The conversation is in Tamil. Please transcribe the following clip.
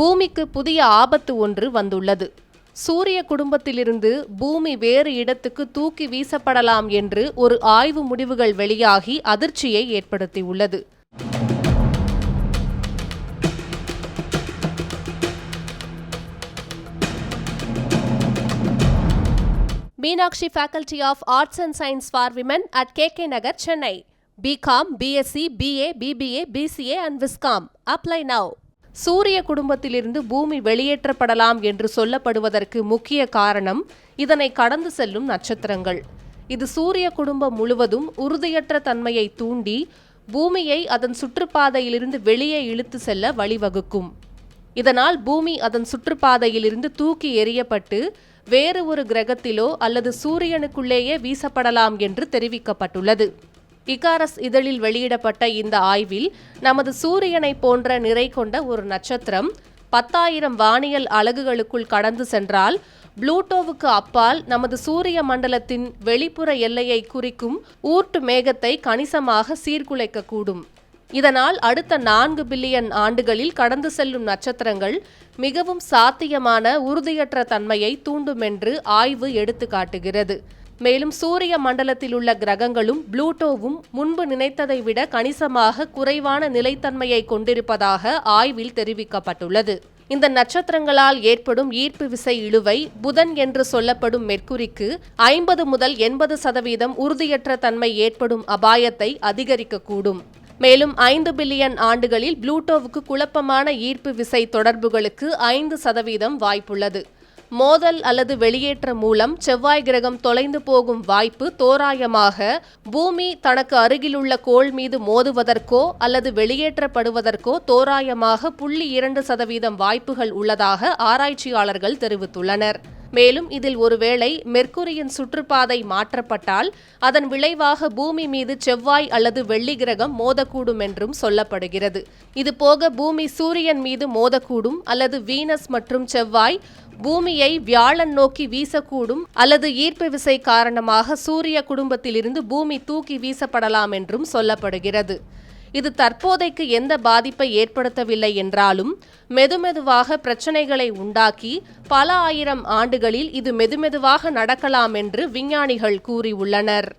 பூமிக்கு புதிய ஆபத்து ஒன்று வந்துள்ளது. சூரிய குடும்பத்திலிருந்து பூமி வேறு இடத்துக்கு தூக்கி வீசப்படலாம் என்று ஒரு ஆய்வு முடிவுகள் வெளியாகி அதிர்ச்சியை ஏற்படுத்தியுள்ளது. Meenakshi faculty of arts and science for women at K K Nagar Chennai BCom BSc BA BBA BCA and viscom apply now சூரிய குடும்பத்திலிருந்து பூமி வெளியேற்றப்படலாம் என்று சொல்லப்படுவதற்கு முக்கிய காரணம் இதனை கடந்து செல்லும் நட்சத்திரங்கள். இது சூரிய குடும்பம் முழுவதும் உறுதியற்ற தன்மையை தூண்டி பூமியை அதன் சுற்றுப்பாதையிலிருந்து வெளியே இழுத்து செல்ல வழிவகுக்கும். இதனால் பூமி அதன் சுற்றுப்பாதையிலிருந்து தூக்கி எறியப்பட்டு வேறு ஒரு கிரகத்திலோ அல்லது சூரியனுக்குள்ளேயே வீசப்படலாம் என்று தெரிவிக்கப்பட்டுள்ளது. இகாரஸ் இதழில் வெளியிடப்பட்ட இந்த ஆய்வில் நமது சூரியனை போன்ற நிறை கொண்ட ஒரு நட்சத்திரம் பத்தாயிரம் வானியல் அலகுகளுக்குள் கடந்து சென்றால் புளூட்டோவுக்கு அப்பால் நமது சூரிய மண்டலத்தின் வெளிப்புற எல்லையை குறிக்கும் ஊர்ட்டு மேகத்தை கணிசமாக சீர்குலைக்கக்கூடும். இதனால் அடுத்த நான்கு பில்லியன் ஆண்டுகளில் கடந்து செல்லும் நட்சத்திரங்கள் மிகவும் சாத்தியமான உறுதியற்ற தன்மையை தூண்டும் என்று ஆய்வு எடுத்து காட்டுகிறது மேலும் சூரிய மண்டலத்தில் உள்ள கிரகங்களும் புளூட்டோவும் முன்பு நினைத்ததை விட கணிசமாக குறைவான நிலைத்தன்மையை கொண்டிருப்பதாக ஆய்வில் தெரிவிக்கப்பட்டுள்ளது. இந்த நட்சத்திரங்களால் ஏற்படும் ஈர்ப்பு விசை இழுவை புதன் என்று சொல்லப்படும் மெர்க்குரிக்கு ஐம்பது முதல் எண்பது சதவீதம் உறுதியற்ற தன்மை ஏற்படும் அபாயத்தை அதிகரிக்கக்கூடும். மேலும் ஐந்து பில்லியன் ஆண்டுகளில் புளூட்டோவுக்கு குழப்பமான ஈர்ப்பு விசை தொடர்புகளுக்கு ஐந்து சதவீதம் வாய்ப்புள்ளது. மோதல் அல்லது வெளியேற்றம் மூலம் செவ்வாய் கிரகம் தொலைந்து போகும் வாய்ப்பு தோராயமாக பூமி தனக்கு அருகிலுள்ள கோள் மீது மோதுவதற்கோ அல்லது வெளியேற்றப்படுவதற்கோ தோராயமாக புள்ளி இரண்டு சதவீதம் வாய்ப்புகள் உள்ளதாக ஆராய்ச்சியாளர்கள் தெரிவித்துள்ளனர். மேலும் இதில் ஒருவேளை மெர்க்குரியின் சுற்றுப்பாதை மாற்றப்பட்டால் அதன் விளைவாக பூமி மீது செவ்வாய் அல்லது வெள்ளி கிரகம் மோதக்கூடும் என்றும் சொல்லப்படுகிறது. இதுபோக பூமி சூரியன் மீது மோதக்கூடும் அல்லது வீனஸ் மற்றும் செவ்வாய் பூமியை வியாழன் நோக்கி வீசக்கூடும் அல்லது ஈர்ப்பு விசை காரணமாக சூரிய குடும்பத்திலிருந்து பூமி தூக்கி வீசப்படலாம் என்றும் சொல்லப்படுகிறது. இது தற்போதைக்கு எந்த பாதிப்பை ஏற்படுத்தவில்லை என்றாலும் மெதுமெதுவாக பிரச்சனைகளை உண்டாக்கி பல ஆயிரம் ஆண்டுகளில் இது மெதுமெதுவாக நடக்கலாம் என்று விஞ்ஞானிகள் கூறியுள்ளனர்.